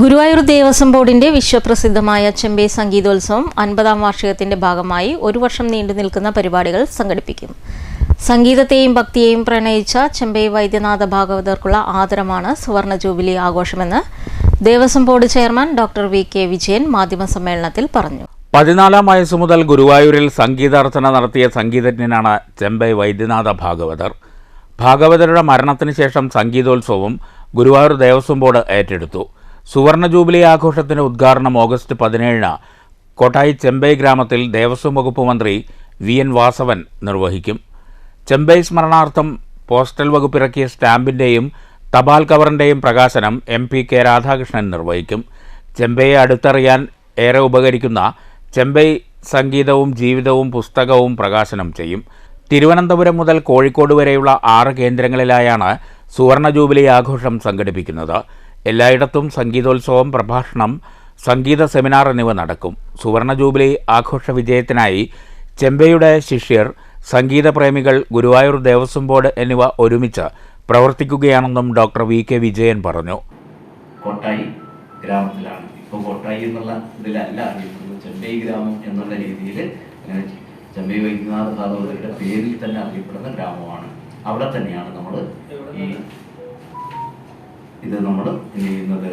ഗുരുവായൂർ ദേവസ്വം ബോർഡിന്റെ വിശ്വപ്രസിദ്ധമായ ചെമ്പൈ സംഗീതോത്സവം അൻപതാം വാർഷികത്തിന്റെ ഭാഗമായി ഒരു വർഷം നീണ്ടു നിൽക്കുന്ന പരിപാടികൾ സംഘടിപ്പിക്കും. സംഗീതത്തെയും ഭക്തിയെയും പ്രണയിച്ച ചെമ്പൈ വൈദ്യനാഥ ഭാഗവതർക്കുള്ള ആദരമാണ് സുവർണ jubilee ആഘോഷമെന്ന് Devaswom board chairman doctor V K Vijayan മാധ്യമസമ്മേളനത്തിൽ പറഞ്ഞു. പതിനാലാം വയസ്സു മുതൽ ഗുരുവായൂരിൽ സംഗീതാർച്ചന നടത്തിയ സംഗീതജ്ഞനാണ് ചെമ്പൈ വൈദ്യനാഥ ഭാഗവതർ. ഭാഗവതരുടെ മരണത്തിന് ശേഷം സംഗീതോത്സവം ഗുരുവായൂർ ദേവസ്വം ബോർഡ് ഏറ്റെടുത്തു. സുവർണ ജൂബിലി ആഘോഷത്തിന്റെ ഉദ്ഘാടനം ഓഗസ്റ്റ് പതിനേഴിന് കോട്ടായി ചെമ്പൈ ഗ്രാമത്തിൽ ദേവസ്വം വകുപ്പ് മന്ത്രി വി എൻ വാസവൻ നിർവഹിക്കും. ചെമ്പൈ സ്മരണാർത്ഥം പോസ്റ്റൽ വകുപ്പിറക്കിയ സ്റ്റാമ്പിന്റെയും തപാൽ കവറിന്റെയും പ്രകാശനം എം പി കെ രാധാകൃഷ്ണൻ നിർവഹിക്കും. ചെമ്പൈയെ അടുത്തറിയാൻ ഏറെ ഉപകരിക്കുന്ന ചെമ്പൈ സംഗീതവും ജീവിതവും പുസ്തകവും പ്രകാശനം ചെയ്യും. തിരുവനന്തപുരം മുതൽ കോഴിക്കോട് വരെയുള്ള ആറ് കേന്ദ്രങ്ങളിലായാണ് സുവർണ ജൂബിലി ആഘോഷം സംഘടിപ്പിക്കുന്നത്. എല്ലായിടത്തും സംഗീതോത്സവം പ്രഭാഷണം സംഗീത സെമിനാർ എന്നിവ നടക്കും. സുവർണ ജൂബിലി ആഘോഷ വിജയത്തിനായി ചെമ്പയുടെ ശിഷ്യർ സംഗീത പ്രേമികൾ ഗുരുവായൂർ ദേവസ്വം ബോർഡ് എന്നിവ ഒരുമിച്ച് പ്രവർത്തിക്കുകയാണെന്നും ഡോക്ടർ വി കെ വിജയൻ പറഞ്ഞു. കോട്ടായി ഗ്രാമത്തിലാണ്. ഇപ്പോൾ കോട്ടായി എന്നുള്ള ഇതിലല്ല അറിയപ്പെടുന്നത്. ചെമ്പൈ ഗ്രാമം എന്നുള്ള രീതിയിൽ ചെമ്പൈ വൈദ്യനാഥ് ഭാഗവതരുടെ പേരിൽ തന്നെ അറിയപ്പെടുന്ന ഗ്രാമമാണ്. അവിടെ തന്നെയാണ് നമ്മൾ ഈ ഇത് നമ്മൾ ചെയ്യുന്നത്?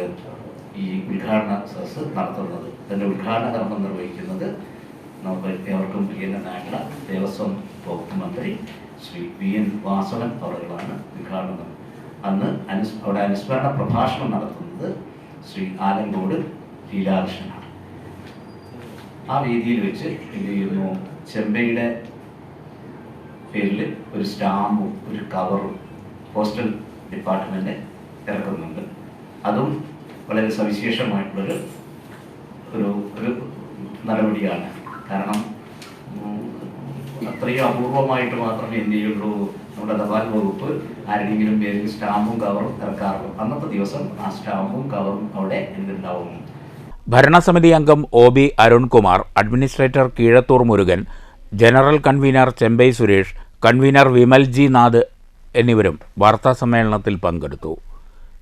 ഈ ഉദ്ഘാടന സദസ് നടത്തുന്നത്. ഇതിന്റെ ഉദ്ഘാടന കർമ്മം നിർവഹിക്കുന്നത് നമുക്ക് ഏവർക്കും പ്രിയനായിട്ടുള്ള ദേവസ്വം വകുപ്പ് മന്ത്രി ശ്രീ വി എൻ വാസവൻ അവറുകളാണ് ഉദ്ഘാടനം അന്ന് അനുസ് അവിടെ അനുസ്മരണ പ്രഭാഷണം നടത്തുന്നത് ശ്രീ ആലങ്കോട് ലീലാകൃഷ്ണനാണ്. ആ വേദിയിൽ വെച്ച് എന്ത് ചെയ്യുന്നു? ചെമ്പയുടെ പേരിൽ ഒരു സ്റ്റാമ്പും ഒരു കവറും പോസ്റ്റൽ ഡിപ്പാർട്ട്മെന്റ് ഇറക്കുന്നുണ്ട് അതും വളരെ സവിശേഷമായിട്ടുള്ളൊരു ഒരു ഒരു നടപടിയാണ്. കാരണം അത്രയും അപൂർവമായിട്ട് മാത്രമേ എന്ത് ചെയ്യുള്ളൂ നമ്മുടെ തപാൽ വകുപ്പ് ആരുടെയെങ്കിലും പേരിൽ സ്റ്റാമ്പും കവറും ഇറക്കാറുള്ളൂ. അന്നത്തെ ദിവസം ആ സ്റ്റാമ്പും കവറും അവിടെ എന്തുണ്ടാവും ഭരണസമിതി അംഗം O B Arunkumar administrator Keezhathur Murugan general convener Chembai Suresh convener Vimal G Nath എന്നിവരും വാർത്താസമ്മേളനത്തിൽ പങ്കെടുത്തു.